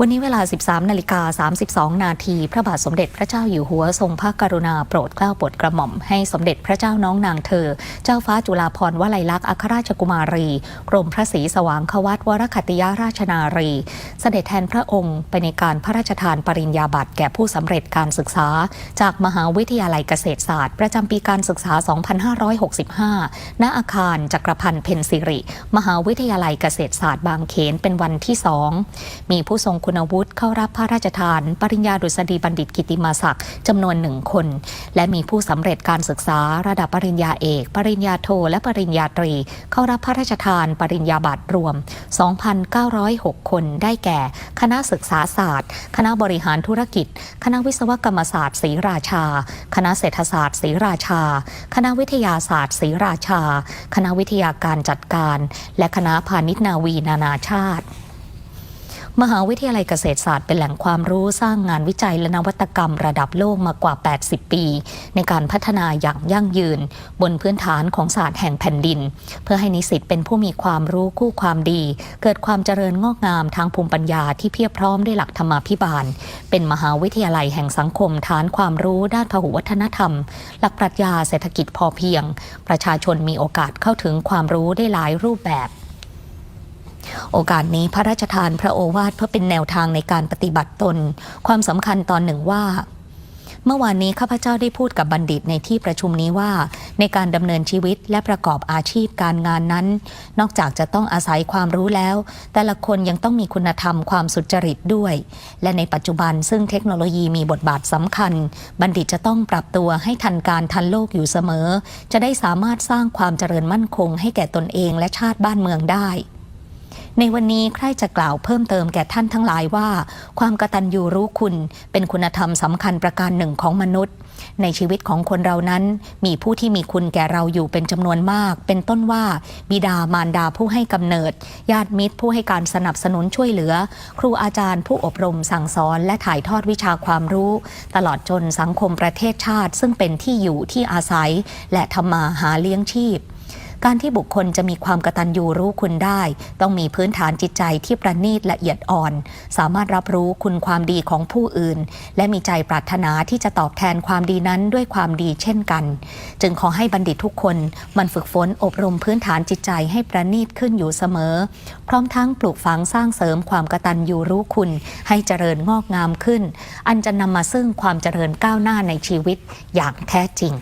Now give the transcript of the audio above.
วันนี้เวลา 13นาฬิกา32 นาทีพระบาทสมเด็จพระเจ้าอยู่หัวทรงพระกรุณาโปรดเกล้าโปรดกระหม่อมให้สมเด็จพระเจ้าน้องนางเธอ เจ้าฟ้าจุฬาภรณ์วลัยลักษณ์อัครราชกุมารี กรมพระศรีสว่างควัตวรคติยราชนารี เสด็จแทนพระองค์ไปในการพระราชทานปริญญาบัตรแก่ผู้สำเร็จการศึกษา จากมหาวิทยาลัยเกษตรศาสตร์ ประจำปีการศึกษา 2565 ณ อาคารจักรพันธ์เพนซิริ มหาวิทยาลัยเกษตรศาสตร์บางเขนเป็นวันที่สองมีผู้ทรงคุณวุฒิเข้ารับพระราชทาน ปริญญาดุษฎีบัณฑิตกิติมาศักดิ์จำนวนหนึ่งคน และมีผู้สำเร็จการศึกษาระดับปริญญาเอก ปริญญาโท และปริญญาตรี เข้ารับพระราชทาน ปริญญาบัตรรวม 2,906 คนได้แก่ คณะศึกษาศาสตร์ คณะบริหารธุรกิจ คณะวิศวกรรมศาสตร์ศรีราชา คณะเศรษฐศาสตร์ศรีราชา คณะวิทยาศาสตร์ศรีราชา คณะวิทยาการจัดการ และคณะพาณิชย์นาวีนานาชาติ มหาวิทยาลัยเกษตรศาสตร์เป็นแหล่งความรู้สร้างงานวิจัยและนวัตกรรมระดับโลกมากว่า 80 ปี ในการพัฒนาอย่างยั่งยืน บนพื้นฐานของศาสตร์แห่งแผ่นดิน เพื่อให้นิสิตเป็นผู้มีความรู้คู่ความดี เกิดความเจริญงอกงามทางภูมิปัญญาที่เพียบพร้อมด้วยหลักธรรมาภิบาล เป็นมหาวิทยาลัยแห่งสังคมฐานความรู้ด้านพหุวัฒนธรรม หลักปรัชญาเศรษฐกิจพอเพียง ประชาชนมีโอกาสเข้าถึงความรู้ได้หลายรูปแบบ โอกาสนี้พระราชทานพระโอวาทเพื่อเป็นแนวทางในการปฏิบัติตน ความสำคัญตอนหนึ่งว่า เมื่อวานนี้ข้าพเจ้าได้พูดกับบัณฑิตในที่ประชุมนี้ว่า ในการดำเนินชีวิตและประกอบอาชีพการงานนั้น นอกจากจะต้องอาศัยความรู้แล้ว แต่ละคนยังต้องมีคุณธรรมความสุจริตด้วย และในปัจจุบันซึ่งเทคโนโลยีมีบทบาทสำคัญ บัณฑิตจะต้องปรับตัวให้ทันการทันโลกอยู่เสมอ จะได้สามารถสร้างความเจริญมั่นคง ให้แก่ตนเองและชาติบ้านเมืองได้ ในวันนี้ใครจะกล่าวเพิ่มเติมแก่ท่านทั้งหลายว่า ความกตัญญูรู้คุณเป็นคุณธรรมสำคัญประการหนึ่งของมนุษย์ ในชีวิตของคนเรานั้น มีผู้ที่มีคุณแก่เราอยู่เป็นจำนวนมาก เป็นต้นว่าบิดามารดาผู้ให้กำเนิด ญาติมิตรผู้ให้การสนับสนุนช่วยเหลือ ครูอาจารย์ผู้อบรมสั่งสอนและถ่ายทอดวิชาความรู้ ตลอดจนสังคมประเทศชาติ ซึ่งเป็นที่อยู่ที่อาศัย และทำมาหาเลี้ยงชีพ การที่บุคคลจะมีความกตัญญูรู้คุณได้ ต้องมีพื้นฐานจิตใจที่ประณีตละเอียดอ่อน สามารถรับรู้คุณความดีของผู้อื่น และมีใจปรารถนาที่จะตอบแทนความดีนั้นด้วยความดีเช่นกัน จึงขอให้บัณฑิตทุกคนมันฝึกฝนอบรมพื้นฐานจิตใจให้ประณีตขึ้นอยู่เสมอ พร้อมทั้งปลูกฝังสร้างเสริมความกตัญญูรู้คุณ ให้เจริญงอกงามขึ้น อันจะนำมาซึ่งความเจริญก้าวหน้าในชีวิตอย่างแท้จริง